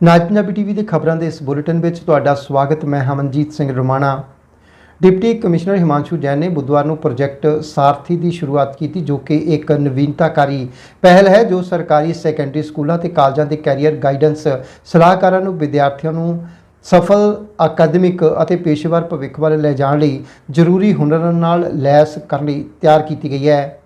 ਨਾਜ Punjabi TV ਦੇ ਖਬਰਾਂ ਦੇ ਇਸ ਬੁਲੇਟਿਨ ਵਿੱਚ ਤੁਹਾਡਾ ਸਵਾਗਤ, ਮੈਂ ਹਮਨਜੀਤ ਸਿੰਘ ਰਮਾਣਾ। ਡਿਪਟੀ ਕਮਿਸ਼ਨਰ ਹਿਮਾਂਸ਼ੂ ਜੈਨ ਨੇ ਬੁੱਧਵਾਰ ਨੂੰ ਪ੍ਰੋਜੈਕਟ ਸਾਰਥੀ ਦੀ ਸ਼ੁਰੂਆਤ ਕੀਤੀ, ਜੋ ਕਿ ਇੱਕ ਨਵੀਨਤਾਕਾਰੀ ਪਹਿਲ ਹੈ, ਜੋ ਸਰਕਾਰੀ ਸੈਕੰਡਰੀ ਸਕੂਲਾਂ ਤੇ ਕਾਲਜਾਂ ਦੇ ਕੈਰੀਅਰ ਗਾਈਡੈਂਸ ਸਲਾਹਕਾਰਾਂ ਨੂੰ, ਵਿਦਿਆਰਥੀਆਂ ਨੂੰ ਸਫਲ ਅਕਾਦਮਿਕ ਅਤੇ ਪੇਸ਼ੇਵਰ ਭਵਿੱਖ ਵੱਲ ਲੈ ਜਾਣ ਲਈ ਜ਼ਰੂਰੀ ਹੁਨਰਾਂ ਨਾਲ ਲੈਸ ਕਰਨ ਲਈ ਤਿਆਰ ਕੀਤੀ ਗਈ ਹੈ।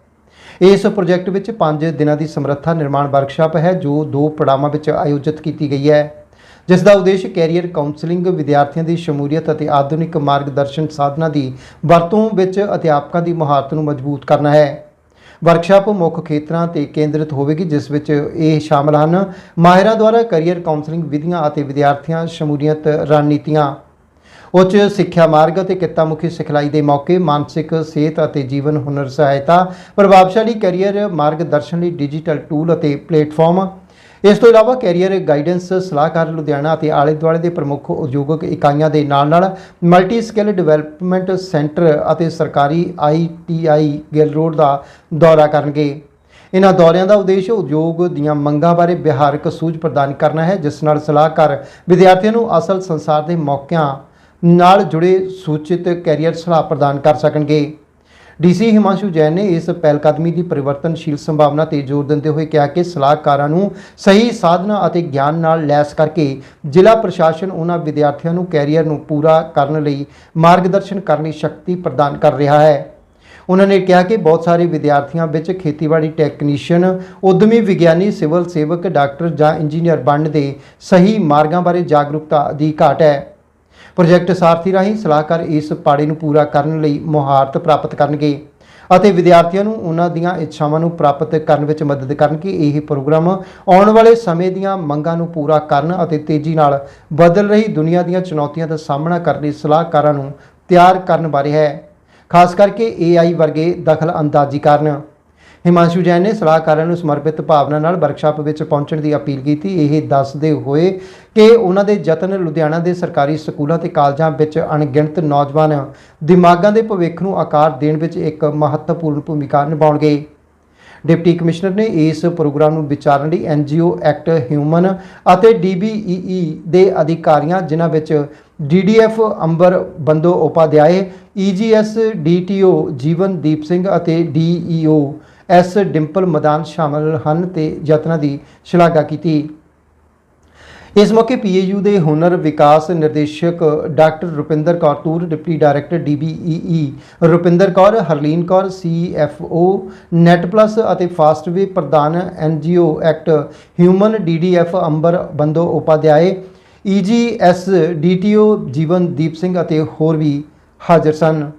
ਇਸ ਪ੍ਰੋਜੈਕਟ ਵਿੱਚ 5 ਦਿਨਾਂ ਦੀ ਸਮਰੱਥਾ ਨਿਰਮਾਣ ਵਰਕਸ਼ਾਪ ਹੈ, ਜੋ ਦੋ ਪੜਾਵਾਂ ਵਿੱਚ ਆਯੋਜਿਤ ਕੀਤੀ ਗਈ ਹੈ। ਜਿਸ ਦਾ ਉਦੇਸ਼ ਕੈਰੀਅਰ ਕਾਉਂਸਲਿੰਗ ਵਿਦਿਆਰਥੀਆਂ ਦੀ ਸ਼ਮੂਲੀਅਤ ਅਤੇ ਆਧੁਨਿਕ ਮਾਰਗਦਰਸ਼ਨ ਸਾਧਨਾਂ ਦੀ ਵਰਤੋਂ ਵਿੱਚ ਅਧਿਆਪਕਾਂ ਦੀ ਮਹਾਰਤ ਨੂੰ ਮਜ਼ਬੂਤ ਕਰਨਾ ਹੈ। ਵਰਕਸ਼ਾਪ ਮੁੱਖ ਖੇਤਰਾਂ ਤੇ ਕੇਂਦਰਿਤ ਹੋਵੇਗੀ, ਜਿਸ ਵਿੱਚ ਇਹ ਸ਼ਾਮਲ ਹਨ। ਮਾਹਿਰਾਂ ਦੁਆਰਾ ਕੈਰੀਅਰ ਕਾਉਂਸਲਿੰਗ ਵਿਧੀਆਂ ਅਤੇ ਵਿਦਿਆਰਥੀਆਂ ਸ਼ਮੂਲੀਅਤ ਰਣਨੀਤੀਆਂ। ਉੱਚ ਸਿੱਖਿਆ ਮਾਰਗ ਅਤੇ ਕਿੱਤਾਮੁਖੀ ਸਿਖਲਾਈ ਦੇ ਮੌਕੇ, ਮਾਨਸਿਕ ਸਿਹਤ ਅਤੇ ਜੀਵਨ ਹੁਨਰ ਸਹਾਇਤਾ, ਪ੍ਰਭਾਵਸ਼ਾਲੀ ਕੈਰੀਅਰ ਮਾਰਗਦਰਸ਼ਨ ਲਈ ਡਿਜੀਟਲ ਟੂਲ ਅਤੇ ਪਲੇਟਫਾਰਮ। ਇਸ ਤੋਂ ਇਲਾਵਾ ਕੈਰੀਅਰ ਗਾਈਡੈਂਸ, ਸਲਾਹਕਾਰ ਲੁਧਿਆਣਾ ਅਤੇ ਆਲੇ ਦੁਆਲੇ ਦੇ ਪ੍ਰਮੁੱਖ ਉਦਯੋਗਿਕ ਇਕਾਈਆਂ ਦੇ ਨਾਲ ਨਾਲ ਮਲਟੀ ਸਕਿੱਲ ਡਿਵੈਲਪਮੈਂਟ ਸੈਂਟਰ ਅਤੇ ਸਰਕਾਰੀ ਆਈਟੀਆਈ ਗਿੱਲ ਰੋਡ ਦਾ ਦੌਰਾ ਕਰਨਗੇ। ਇਹਨਾਂ ਦੌਰਿਆਂ ਦਾ ਉਦੇਸ਼ ਉਦਯੋਗ ਦੀਆਂ ਮੰਗਾਂ ਬਾਰੇ ਵਿਹਾਰਕ ਸੂਝ ਪ੍ਰਦਾਨ ਕਰਨਾ ਹੈ, ਜਿਸ ਨਾਲ ਸਲਾਹਕਾਰ ਵਿਦਿਆਰਥੀਆਂ ਨੂੰ ਅਸਲ ਸੰਸਾਰ ਦੇ ਮੌਕਿਆਂ ਨਾਲ ਜੁੜੇ ਸੂਚਿਤ ਕੈਰੀਅਰ ਸਲਾਹ ਪ੍ਰਦਾਨ ਕਰ ਸਕਣਗੇ। ਡੀਸੀ ਹਿਮਾਂਸ਼ੂ ਜੈਨ ਨੇ ਇਸ ਪਹਿਲਕਦਮੀ ਦੀ ਪਰਿਵਰਤਨਸ਼ੀਲ ਸੰਭਾਵਨਾ ਤੇ ਜ਼ੋਰ ਦਿੰਦੇ ਹੋਏ ਕਿਹਾ ਕਿ ਸਲਾਹਕਾਰਾਂ ਨੂੰ ਸਹੀ ਸਾਧਨਾ ਅਤੇ ਗਿਆਨ ਨਾਲ ਲੈਸ ਕਰਕੇ ਜ਼ਿਲ੍ਹਾ ਪ੍ਰਸ਼ਾਸਨ ਉਹਨਾਂ ਵਿਦਿਆਰਥੀਆਂ ਨੂੰ ਕੈਰੀਅਰ ਨੂੰ ਪੂਰਾ ਕਰਨ ਲਈ ਮਾਰਗਦਰਸ਼ਨ ਕਰਨ ਦੀ ਸ਼ਕਤੀ ਪ੍ਰਦਾਨ ਕਰ ਰਿਹਾ ਹੈ। ਉਹਨਾਂ ਨੇ ਕਿਹਾ ਕਿ ਬਹੁਤ ਸਾਰੇ ਵਿਦਿਆਰਥੀਆਂ ਵਿੱਚ ਖੇਤੀਬਾੜੀ ਟੈਕਨੀਸ਼ੀਅਨ, ਉਦਮੀ ਵਿਗਿਆਨੀ, ਸਿਵਲ ਸੇਵਕ, ਡਾਕਟਰ ਜਾਂ ਇੰਜੀਨੀਅਰ ਬਣਨ ਦੇ ਸਹੀ ਮਾਰਗਾਂ ਬਾਰੇ ਜਾਗਰੂਕਤਾ ਦੀ ਘਾਟ ਹੈ। ਪ੍ਰੋਜੈਕਟ ਸਾਰਥੀ ਰਾਹੀਂ ਸਲਾਹਕਾਰ ਇਸ ਪਾੜੇ ਨੂੰ ਪੂਰਾ ਕਰਨ ਲਈ ਮੁਹਾਰਤ ਪ੍ਰਾਪਤ ਕਰਨਗੇ ਅਤੇ ਵਿਦਿਆਰਥੀਆਂ ਨੂੰ ਉਹਨਾਂ ਦੀਆਂ ਇੱਛਾਵਾਂ ਨੂੰ ਪ੍ਰਾਪਤ ਕਰਨ ਵਿੱਚ ਮਦਦ ਕਰਨਗੇ। ਇਹ ਪ੍ਰੋਗਰਾਮ ਆਉਣ ਵਾਲੇ ਸਮੇਂ ਦੀਆਂ ਮੰਗਾਂ ਨੂੰ ਪੂਰਾ ਕਰਨ ਅਤੇ ਤੇਜ਼ੀ ਨਾਲ ਬਦਲ ਰਹੀ ਦੁਨੀਆ ਦੀਆਂ ਚੁਣੌਤੀਆਂ ਦਾ ਸਾਹਮਣਾ ਕਰਨ ਲਈ ਸਲਾਹਕਾਰਾਂ ਨੂੰ ਤਿਆਰ ਕਰਨ ਬਾਰੇ ਹੈ। ਖਾਸ ਕਰਕੇ AI ਵਰਗੇ ਦਖਲ ਅੰਦਾਜ਼ੀ ਕਾਰਨ ਹਿਮਾਂਸ਼ੂ ਜੈਨ ਨੇ ਸਲਾਹਕਾਰਾਂ ਨੂੰ ਸਮਰਪਿਤ ਭਾਵਨਾ ਨਾਲ ਵਰਕਸ਼ਾਪ ਵਿੱਚ ਪਹੁੰਚਣ ਦੀ ਅਪੀਲ ਕੀਤੀ। ਇਹ ਦੱਸਦੇ ਹੋਏ ਕਿ ਉਹਨਾਂ ਦੇ ਯਤਨ ਲੁਧਿਆਣਾ ਦੇ ਸਰਕਾਰੀ ਸਕੂਲਾਂ ਤੇ ਕਾਲਜਾਂ ਵਿੱਚ ਅਣਗਿਣਤ ਨੌਜਵਾਨ ਦਿਮਾਗਾਂ ਦੇ ਭਵਿੱਖ ਨੂੰ ਆਕਾਰ ਦੇਣ ਵਿੱਚ ਇੱਕ ਮਹੱਤਵਪੂਰਨ ਭੂਮਿਕਾ ਨਿਭਾਉਣਗੇ। ਡਿਪਟੀ ਕਮਿਸ਼ਨਰ ਨੇ ਇਸ ਪ੍ਰੋਗਰਾਮ ਨੂੰ ਵਿਚਾਰਨ ਲਈ ਐਨਜੀਓ ਐਕਟ, ਹਿਊਮਨ ਅਤੇ ਡੀਬੀਈਈ ਦੇ ਅਧਿਕਾਰੀਆਂ, ਜਿਨ੍ਹਾਂ ਵਿੱਚ DDF Ambar Bando Upadhyay EGS DTO Jeevandeep Singh ਅਤੇ ਡੀਈਓ ਐਸ ਡਿੰਪਲ ਮਦਾਨ ਸ਼ਾਮਲ ਹਨ ਤੇ ਯਤਨਾਂ ਦੀ ਸ਼ਲਾਘਾ ਕੀਤੀ। ਇਸ ਮੌਕੇ ਪੀਏਯੂ ਦੇ ਹੁਨਰ ਵਿਕਾਸ ਨਿਰਦੇਸ਼ਕ doctor Rupinder Kaur Toor, deputy director DBEE Rupinder Kaur, Harleen Kaur CFO net plus ਅਤੇ ਫਾਸਟਵੇ ਪ੍ਰਧਾਨ NGO act, human DDF Ambar Bando Upadhyay EGS DTO Jeevandeep Singh ਅਤੇ ਹੋਰ ਵੀ ਹਾਜ਼ਰ ਸਨ।